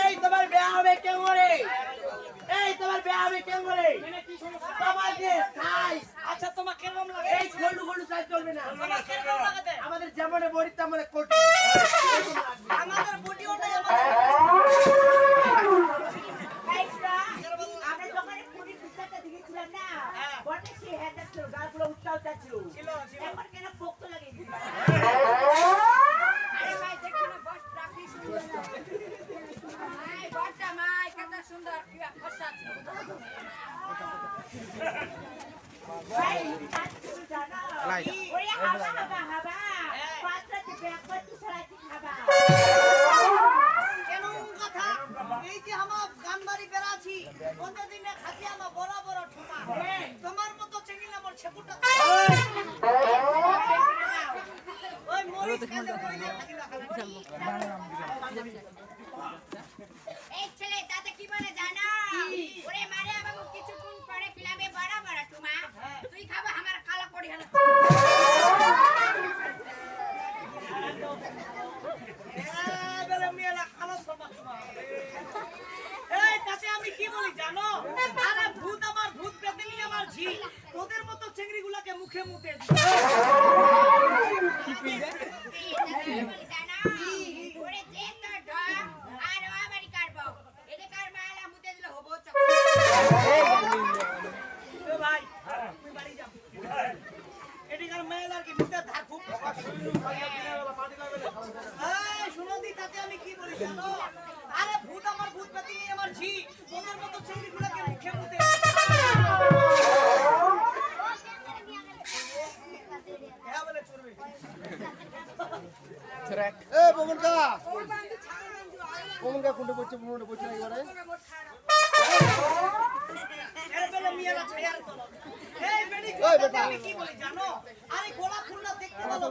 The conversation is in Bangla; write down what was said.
এই তোমার বিয়া হবে কেন করে? এই তোমার বিয়া হবে কেন করে? তোমার যে সাইজ আচ্ছা তোমার কেমন লাগে এই গলু গলু সাইজ চলবে না। আমাদের যেমন বডি তেমন কোটি। আমাদের বডি ওটাই আমরা যখন পুরী পিসাটা দিয়েছিলাম না হ্যান্ডার ছিল গালগুলো উচ্চাও ছিল ছিল ছিল এখন কেন পোক্ত লাগে আরে ভাই দেখো না বস রাখি সুন্দর ভাই বসটা মাই কত সুন্দর কি ফসা ভাই কাজ ওরে হাবা হাবা হাবা পাত্রাতে ব্যাগ করতে সরাইতে খাবা কেন কথা এই যে আমার গানবাড়ি বেড়াছি কোনটা তাতে আমার আমি কি বলি জানো? আরে ভূত আমার ভূত পেতনি আমার ঝি। তোদের মতো চেংড়ি মুখে মুখে পবনকা কোনটা বলছে কোনটা বলছে না এবারে এই বেটা। কি বলি জানো আরে গোলা ফুলনা দেখতে ভালো